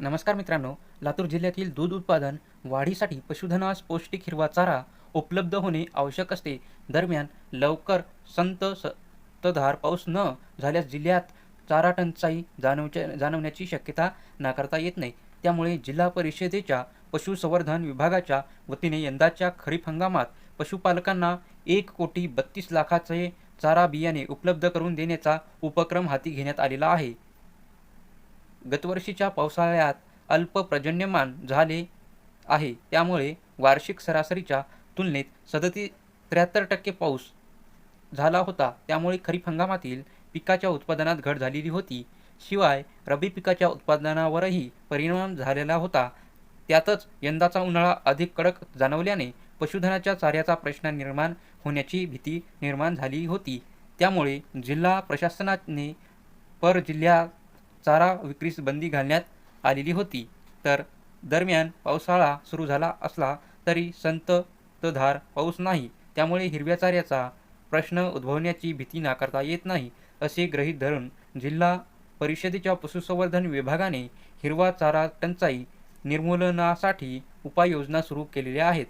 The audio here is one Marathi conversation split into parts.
नमस्कार मित्रांनो लातूर जिल्ह्यातील दूध उत्पादन वाढीसाठी पशुधनास पौष्टिक हिरवा चारा उपलब्ध होणे आवश्यक असते. दरम्यान लवकर संत सतधार पाऊस न झाल्यास जिल्ह्यात चारा टंचाई जाणवच्या जाणवण्याची शक्यता नाकारता येत नाही. त्यामुळे जिल्हा परिषदेच्या पशुसंवर्धन विभागाच्या वतीने यंदाच्या खरीप हंगामात पशुपालकांना एक कोटी बत्तीस लाखाचे चारा बियाणे उपलब्ध करून देण्याचा उपक्रम हाती घेण्यात आलेला आहे. गतवर्षीच्या पावसाळ्यात अल्प पर्जन्यमान झाले आहे. त्यामुळे वार्षिक सरासरीच्या तुलनेत सदती त्र्याहत्तर टक्के पाऊस झाला होता. त्यामुळे खरीप हंगामातील पिकाच्या उत्पादनात घट झालेली होती. शिवाय रब्बी पिकाच्या उत्पादनावरही परिणाम झालेला होता. त्यातच यंदाचा उन्हाळा अधिक कडक जाणवल्याने पशुधनाच्या चाऱ्याचा प्रश्न निर्माण होण्याची भीती निर्माण झाली होती. त्यामुळे जिल्हा प्रशासनाने पर जिल्ह्यात चारा विक्रीस बंदी घालण्यात आलेली होती. तर दरम्यान पावसाळा सुरू झाला असला तरी संततधार पाऊस नाही. त्यामुळे हिरव्या चाऱ्याचा प्रश्न उद्भवण्याची भीती नाकारता येत नाही असे गृहीत धरून जिल्हा परिषदेच्या पशुसंवर्धन विभागाने हिरवा चारा टंचाई निर्मूलनासाठी उपाययोजना सुरू केलेल्या आहेत.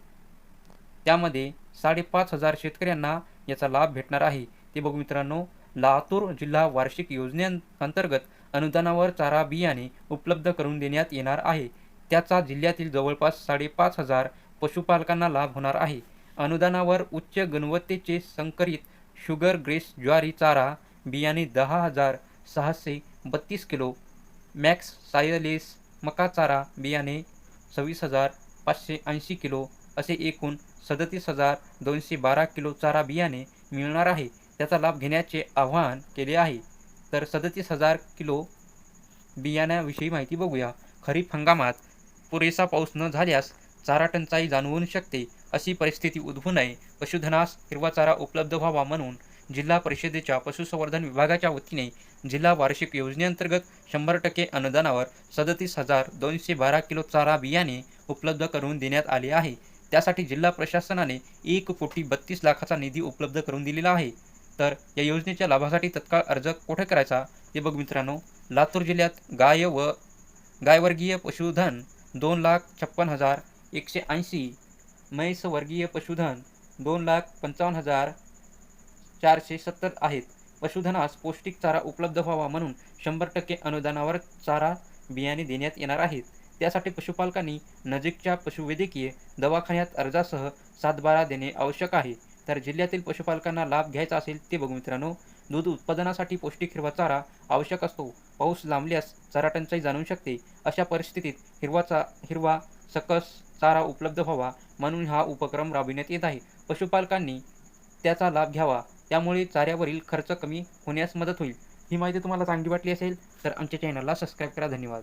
त्यामध्ये साडेपाच हजार शेतकऱ्यांना याचा लाभ भेटणार आहे. ते बघू मित्रांनो लातूर जिल्हा वार्षिक योजनेअंतर्गत अनुदानावर चारा बियाणे उपलब्ध करून देण्यात येणार आहे. त्याचा जिल्ह्यातील जवळपास साडेपाच हजार पशुपालकांना लाभ होणार आहे. अनुदानावर उच्च गुणवत्तेचे संकरित शुगर ग्रेस ज्वारी चारा बियाणे दहा हजार सहाशे बत्तीस किलो मॅक्स सायलेस मका चारा बियाणे सव्वीस हजार पाचशे ऐंशी किलो असे एकूण सदतीस हजार दोनशे बारा किलो चारा बियाणे मिळणार आहे. त्याचा लाभ घेण्याचे आवाहन केले आहे. तर सदतीस हजार किलो बियाण्याविषयी माहिती बघूया. खरीप हंगामात पुरेसा पाऊस न झाल्यास चारा टंचाई जाणवू शकते अशी परिस्थिती उद्भवू नये पशुधनास हिरवा चारा उपलब्ध व्हावा म्हणून जिल्हा परिषदेच्या पशुसंवर्धन विभागाच्या वतीने जिल्हा वार्षिक योजनेअंतर्गत शंभर टक्के अनुदानावर सदतीस हजार दोनशे बारा किलो चारा बियाणे उपलब्ध करून देण्यात आले आहे. त्यासाठी जिल्हा प्रशासनाने एक कोटी बत्तीस लाखाचा निधी उपलब्ध करून दिलेला आहे. तर या योजनेच्या लाभासाठी तत्काळ अर्ज कुठे करायचा? हे बघ मित्रांनो लातूर जिल्ह्यात गाय व गायवर्गीय पशुधन दोन लाख छप्पन हजार एकशे ऐंशी म्हैसवर्गीय पशुधन दोन लाख पंचावन्न हजार चारशे सत्तर आहेत. पशुधनास पौष्टिक चारा उपलब्ध व्हावा म्हणून शंभर टक्के अनुदानावर चारा बियाणे देण्यात येणार आहेत. त्यासाठी पशुपालकांनी नजीकच्या पशुवैद्यकीय दवाखान्यात अर्जासह सातबारा देणे आवश्यक आहे. तर जिल्ह्यातील पशुपालकांना लाभ घ्यायचा असेल ते बघू मित्रांनो. दूध उत्पादनासाठी पौष्टिक हिरवा चारा आवश्यक असतो. पाऊस लांबल्यास चारा टंचाई जाणवू शकते. अशा परिस्थितीत हिरवा चा हिरवा सकस चारा उपलब्ध व्हावा म्हणून हा उपक्रम राबविण्यात येत आहे. पशुपालकांनी त्याचा लाभ घ्यावा. त्यामुळे चाऱ्यावरील खर्च कमी होण्यास मदत होईल. ही माहिती तुम्हाला चांगली वाटली असेल तर आमच्या चॅनलला सबस्क्राईब करा. धन्यवाद.